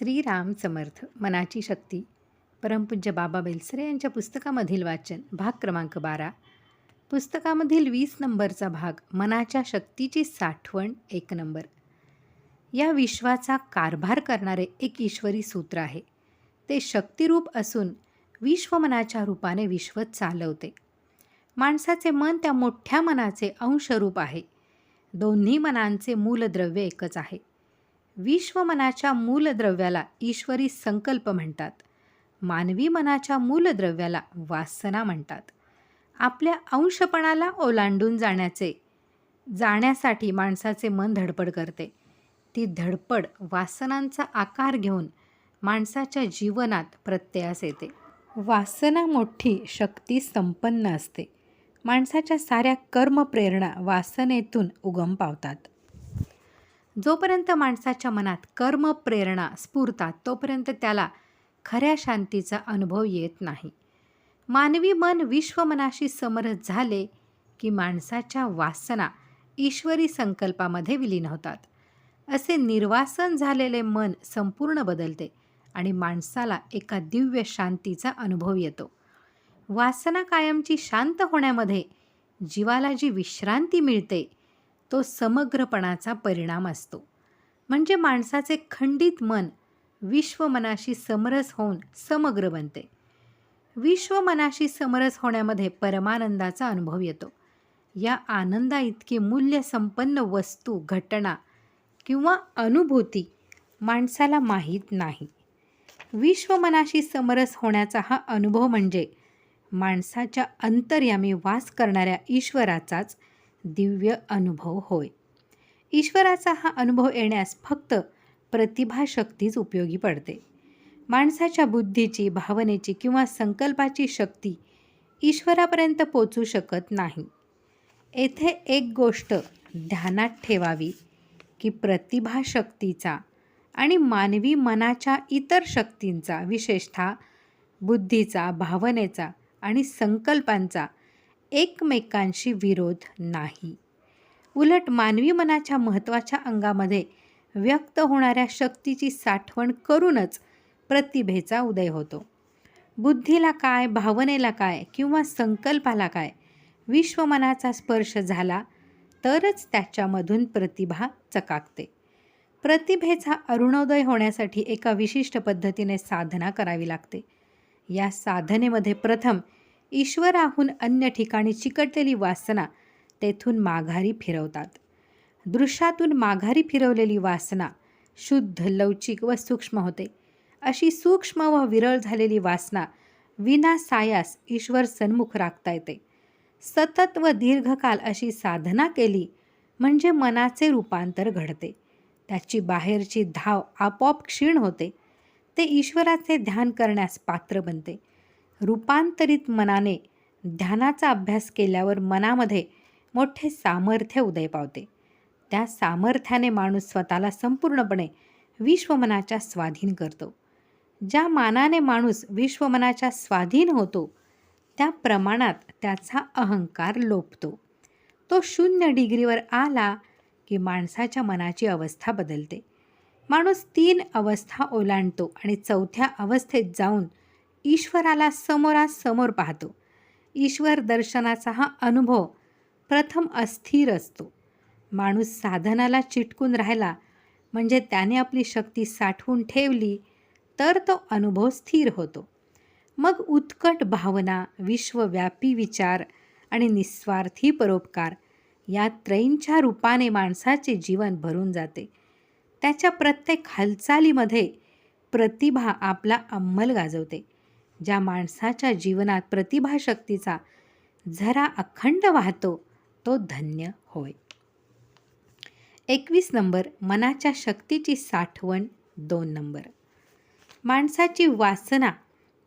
श्रीराम समर्थ मनाची शक्ती. परमपूज्य बाबा बेलसरे यांच्या पुस्तकामधील वाचन भाग क्रमांक बारा. पुस्तकामधील वीस नंबरचा भाग मनाच्या शक्तीची साठवण एक नंबर. या विश्वाचा कारभार करणारे एक ईश्वरी सूत्र आहे. ते शक्तिरूप असून विश्वमनाच्या रूपाने विश्व चालवते. माणसाचे मन त्या मोठ्या मनाचे अंशरूप आहे. दोन्ही मनांचे मूलद्रव्य एकच आहे. विश्वमनाच्या मूलद्रव्याला ईश्वरी संकल्प म्हणतात. मानवी मनाच्या मूलद्रव्याला वासना म्हणतात. आपल्या अंशपणाला ओलांडून जाण्याचे जाण्यासाठी माणसाचे मन धडपड करते. ती धडपड वासनांचा आकार घेऊन माणसाच्या जीवनात प्रत्ययास येते. वासना मोठी शक्ती संपन्न असते. माणसाच्या साऱ्या कर्मप्रेरणा वासनेतून उगम पावतात. जोपर्यंत माणसाच्या मनात कर्म प्रेरणा स्फुरतात तोपर्यंत त्याला खऱ्या शांतीचा अनुभव येत नाही. मानवी मन विश्वमनाशी समरस झाले की माणसाच्या वासना ईश्वरी संकल्पामध्ये विलीन होतात. असे निर्वासन झालेले मन संपूर्ण बदलते आणि माणसाला एका दिव्य शांतीचा अनुभव येतो. वासना कायमची शांत होण्यामध्ये जीवाला जी विश्रांती मिळते तो समग्रपणाचा परिणाम असतो. म्हणजे माणसाचे खंडित मन विश्वमनाशी समरस होऊन समग्र बनते. विश्वमनाशी समरस होण्यामध्ये परमानंदाचा अनुभव येतो. या आनंदा इतकी मूल्यसंपन्न वस्तू घटना किंवा अनुभूती माणसाला माहीत नाही. विश्वमनाशी समरस होण्याचा हा अनुभव म्हणजे माणसाच्या अंतर्यामी वास करणाऱ्या ईश्वराचाच दिव्य अनुभव होय. ईश्वराचा हा अनुभव येण्यास फक्त प्रतिभाशक्तीच उपयोगी पडते. माणसाच्या बुद्धीची भावनेची किंवा संकल्पाची शक्ती ईश्वरापर्यंत पोचू शकत नाही. येथे एक गोष्ट ध्यानात ठेवावी की प्रतिभाशक्तीचा आणि मानवी मनाच्या इतर शक्तींचा विशेषतः बुद्धीचा भावनेचा आणि संकल्पांचा एकमेकांशी विरोध नाही. उलट मानवी मनाच्या महत्त्वाच्या अंगामध्ये व्यक्त होणाऱ्या शक्तीची साठवण करूनच प्रतिभेचा उदय होतो. बुद्धीला काय भावनेला काय किंवा संकल्पाला काय विश्वमनाचा स्पर्श झाला तरच त्याच्यामधून प्रतिभा चकाकते. प्रतिभेचा अरुणोदय होण्यासाठी एका विशिष्ट पद्धतीने साधना करावी लागते. या साधनेमध्ये प्रथम ईश्वराहून अन्य ठिकाणी चिकटलेली वासना तेथून माघारी फिरवतात. दृश्यातून माघारी फिरवलेली वासना शुद्ध लवचिक व सूक्ष्म होते. अशी सूक्ष्म व विरळ झालेली वासना विना सायास ईश्वर सन्मुख राखता येते. सतत व दीर्घकाल अशी साधना केली म्हणजे मनाचे रूपांतर घडते. त्याची बाहेरची धाव आपोआप क्षीण होते. ते ईश्वराचे ध्यान करण्यास पात्र बनते. रूपांतरित मनाने ध्यानाचा अभ्यास केल्यावर मनामध्ये मोठे सामर्थ्य उदय पावते. त्या सामर्थ्याने माणूस स्वतःला संपूर्णपणे विश्वमनाच्या स्वाधीन करतो. ज्या मानाने माणूस विश्वमनाच्या स्वाधीन होतो त्या प्रमाणात त्याचा अहंकार लोपतो. तो शून्य डिग्रीवर आला की माणसाच्या मनाची अवस्था बदलते. माणूस तीन अवस्था ओलांडतो आणि चौथ्या अवस्थेत जाऊन ईश्वराला समोरासमोर पाहतो. ईश्वर दर्शनाचा हा अनुभव प्रथम अस्थिर असतो. माणूस साधनाला चिटकून राहिला म्हणजे त्याने आपली शक्ती साठवून ठेवली तर तो अनुभव स्थिर होतो. मग उत्कट भावना विश्वव्यापी विचार आणि निस्वार्थी परोपकार या त्रयींच्या रूपाने माणसाचे जीवन भरून जाते. त्याच्या प्रत्येक हालचालीमध्ये प्रतिभा आपला अंमल गाजवते. ज्या माणसाच्या जीवनात प्रतिभाशक्तीचा झरा अखंड वाहतो तो धन्य होय. एकवीस नंबर मनाच्या शक्तीची साठवण दोन नंबर. माणसाची वासना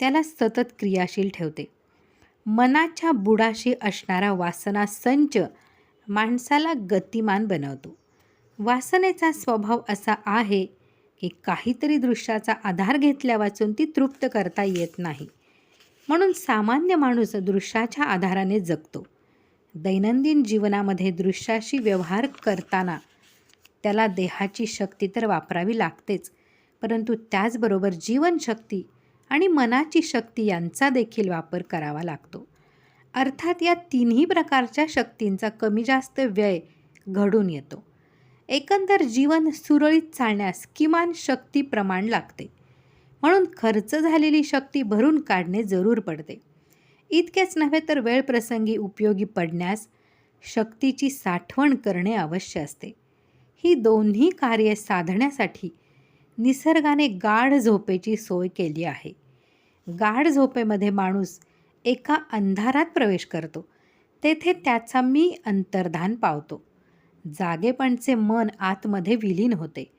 त्याला सतत क्रियाशील ठेवते. मनाच्या बुडाशी असणारा वासना संच माणसाला गतिमान बनवतो. वासनेचा स्वभाव असा आहे की काहीतरी दृश्याचा आधार घेतल्या वाचून ती तृप्त करता येत नाही. म्हणून सामान्य माणूस दृश्याच्या आधाराने जगतो. दैनंदिन जीवनामध्ये दृश्याशी व्यवहार करताना त्याला देहाची शक्ती तर वापरावी लागतेच परंतु त्याचबरोबर जीवनशक्ती आणि मनाची शक्ती यांचा देखील वापर करावा लागतो. अर्थात या तिन्ही प्रकारच्या शक्तींचा कमी जास्त व्यय घडून येतो. एकंदर जीवन सुरळीत चालण्यास किमान शक्ती प्रमाण लागते. म्हणून खर्च झालेली शक्ती भरून काढणे जरूर पडते. इतकेच नव्हे तर वेळ प्रसंगी उपयोगी पडण्यास शक्तीची साठवण करणे अवश्य असते. ही दोन्ही कार्ये साधण्यासाठी निसर्गाने गाढ झोपेची सोय केली आहे. गाढ झोपेमध्ये माणूस एका अंधारात प्रवेश करतो. तेथे त्याचा मी अंतर्धान पावतो. जागेपणचे मन आतमध्ये विलीन होते.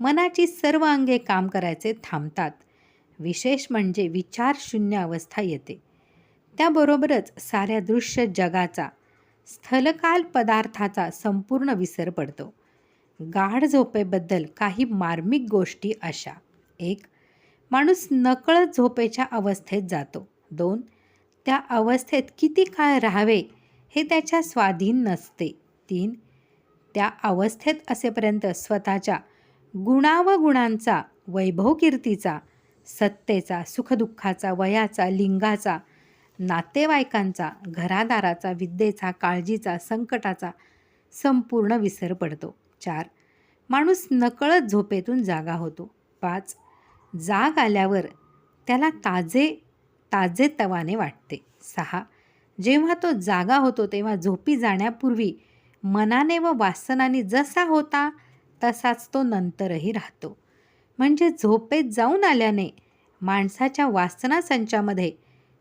मनाची सर्व अंगे काम करायचे थांबतात. विशेष म्हणजे विचारशून्य अवस्था येते. त्याबरोबरच साऱ्या दृश्य जगाचा स्थलकाल पदार्थाचा संपूर्ण विसर पडतो. गाढ झोपेबद्दल काही मार्मिक गोष्टी अशा. एक माणूस नकळत झोपेच्या अवस्थेत जातो. दोन त्या अवस्थेत किती काळ राहावे हे त्याच्या स्वाधीन नसते. तीन त्या अवस्थेत असेपर्यंत स्वतःच्या गुणावगुणांचा वैभवकीर्तीचा सत्तेचा सुखदुःखाचा वयाचा लिंगाचा नातेवाईकांचा घरादाराचा विद्येचा काळजीचा संकटाचा संपूर्ण विसर पडतो. चार माणूस नकळत झोपेतून जागा होतो. पाच जाग आल्यावर त्याला ताजे ताजे तवाने वाटते. सहा जेव्हा तो जागा होतो तेव्हा झोपी जाण्यापूर्वी मनाने व वासनाने जसा होता तसाच तो नंतरही राहतो. म्हणजे झोपेत जाऊन आल्याने माणसाच्या वासना संचामध्ये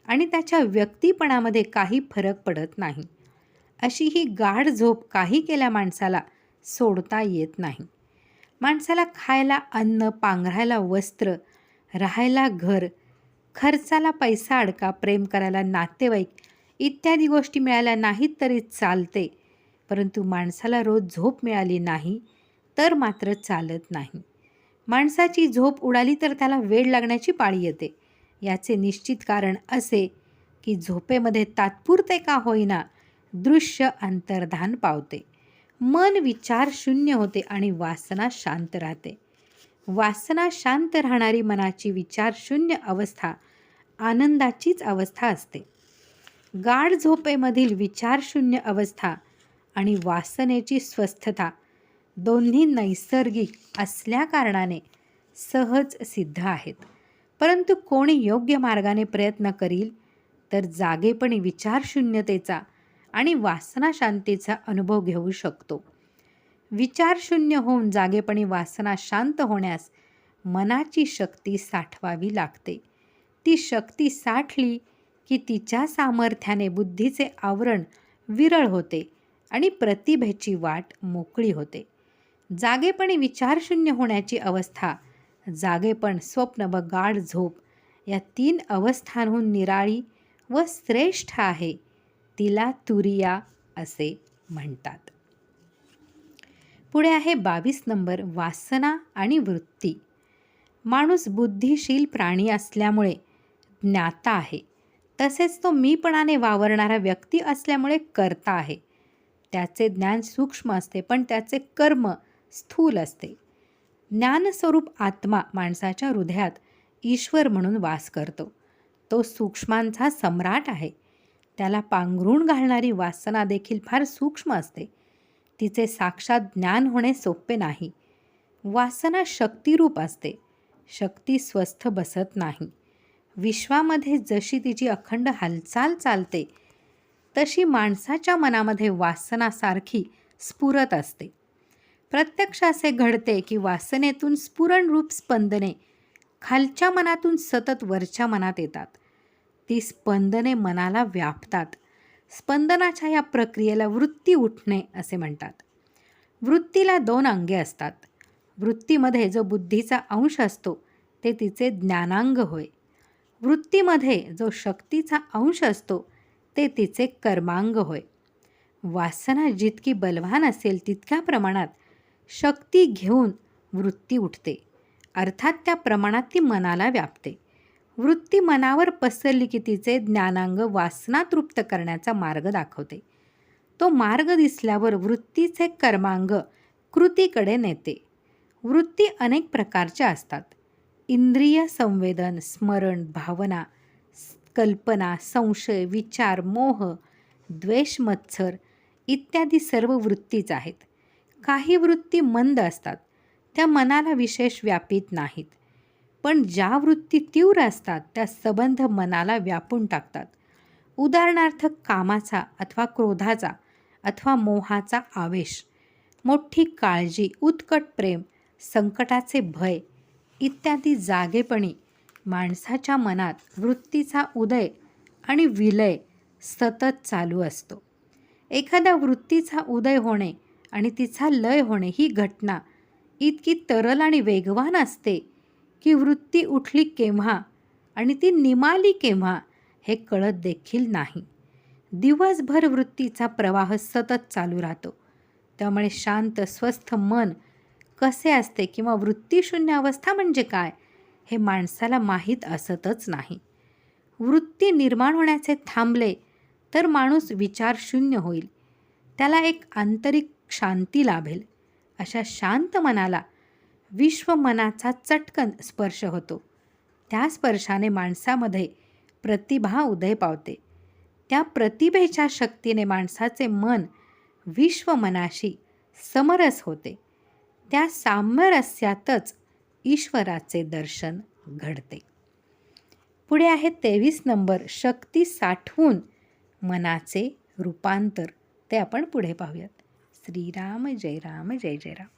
आणि त्याच्या व्यक्तिपणामध्ये काही फरक पडत नाही. अशी ही गाढ झोप काही केल्या माणसाला सोडता येत नाही. माणसाला खायला अन्न पांघरायला वस्त्र राहायला घर खर्चाला पैसा अडका प्रेम करायला नातेवाईक इत्यादी गोष्टी मिळाल्या नाहीत तरी चालते. परंतु माणसाला रोज झोप मिळाली नाही तर मात्र चालत नाही. माणसाची झोप उडाली तर त्याला वेळ लागण्याची पाळी येते. याचे निश्चित कारण असे की झोपेमध्ये तात्पुरते का होईना दृश्य अंतर्धान पावते. मन विचार शून्य होते आणि वासना शांत राहते. वासना शांत राहणारी मनाची विचार शून्य अवस्था आनंदाचीच अवस्था असते. गाढ झोपेमधील विचारशून्य अवस्था आणि वासनेची स्वस्थता दोन्ही नैसर्गिक असल्याकारणाने सहज सिद्ध आहेत. परंतु कोणी योग्य मार्गाने प्रयत्न करील तर जागेपणी विचारशून्यतेचा आणि वासनाशांतीचा अनुभव घेऊ शकतो. विचारशून्य होऊन जागेपणी वासना शांत होण्यास मनाची शक्ती साठवावी लागते. ती शक्ती साठली की तिच्या सामर्थ्याने बुद्धीचे आवरण विरळ होते. आणि प्रतिभेची वाट मोकळी होते. जागेपणी विचारशून्य होण्याची अवस्था जागेपण स्वप्न व गाढ झोप या तीन अवस्थांहून निराळी व श्रेष्ठ आहे तिला तुरिया असे म्हणतात. पुढे आहे बावीस नंबर वासना आणि वृत्ती. माणूस बुद्धिशील प्राणी असल्यामुळे ज्ञाता आहे. तसेच तो मीपणाने वावरणारा व्यक्ती असल्यामुळे करता आहे. त्याचे ज्ञान सूक्ष्म असते पण त्याचे कर्म स्थूल असते. ज्ञानस्वरूप आत्मा माणसाच्या हृदयात ईश्वर म्हणून वास करतो. तो सूक्ष्मांचा सम्राट आहे. त्याला पांघरून घालणारी वासना देखील फार सूक्ष्म असते. तिचे साक्षात ज्ञान होणे सोपे नाही. वासना शक्तिरूप असते. शक्ती स्वस्थ बसत नाही. विश्वामध्ये जशी तिची अखंड हालचाल चालते तशी माणसाच्या मनामध्ये वासनासारखी स्फुरत असते. प्रत्यक्ष असे घडते की वासनेतून स्फुरणरूप स्पंदने खालच्या मनातून सतत वरच्या मनात येतात. ती स्पंदने मनाला व्यापतात. स्पंदनाच्या या प्रक्रियेला वृत्ती उठणे असे म्हणतात. वृत्तीला दोन अंगे असतात. वृत्तीमध्ये जो बुद्धीचा अंश असतो ते तिचे ज्ञानांग होय. वृत्तीमध्ये जो शक्तीचा अंश असतो ते तिचे कर्मांग होय. वासना जितकी बलवान असेल तितक्या प्रमाणात शक्ती घेऊन वृत्ती उठते. अर्थात त्या प्रमाणात ती मनाला व्यापते. वृत्ती मनावर पसरली की तिचे ज्ञानांग वासना तृप्त करण्याचा मार्ग दाखवते. तो मार्ग दिसल्यावर वृत्तीचे कर्मांग कृतीकडे नेते. वृत्ती अनेक प्रकारच्या असतात. इंद्रिय संवेदन स्मरण भावना कल्पना संशय विचार मोह द्वेष मत्सर इत्यादी सर्व वृत्तीच आहेत. काही वृत्ती मंद असतात. त्या मनाला विशेष व्यापित नाहीत. पण ज्या वृत्ती तीव्र असतात त्या सबंध मनाला व्यापून टाकतात. उदाहरणार्थ कामाचा अथवा क्रोधाचा अथवा मोहाचा आवेश मोठी काळजी उत्कट प्रेम संकटाचे भय इत्यादी जागेपणी माणसाच्या मनात वृत्तीचा उदय आणि विलय सतत चालू असतो. एखाद्या वृत्तीचा उदय होणे आणि तिचा लय होणे ही घटना इतकी तरल आणि वेगवान असते की वृत्ती उठली केव्हा आणि ती निमाली केव्हा हे कळत देखील नाही. दिवसभर वृत्तीचा प्रवाह सतत चालू राहतो. त्यामुळे शांत स्वस्थ मन कसे असते किंवा वृत्तीशून्य अवस्था म्हणजे काय हे माणसाला माहीत असतच नाही. वृत्ती निर्माण होण्याचे थांबले तर माणूस विचारशून्य होईल. त्याला एक आंतरिक शांती लाभेल. अशा शांत मनाला विश्वमनाचा चटकन स्पर्श होतो. त्या स्पर्शाने माणसामध्ये प्रतिभा उदय पावते. त्या प्रतिभेच्या शक्तीने माणसाचे मन विश्वमनाशी समरस होते. त्या सामरस्यातच ईश्वराचे दर्शन घडते. पुढे आहे तेवीस नंबर शक्ती साठवून मनाचे रूपांतर. ते आपण पुढे पाहूयात. श्रीराम जय राम जय जय राम.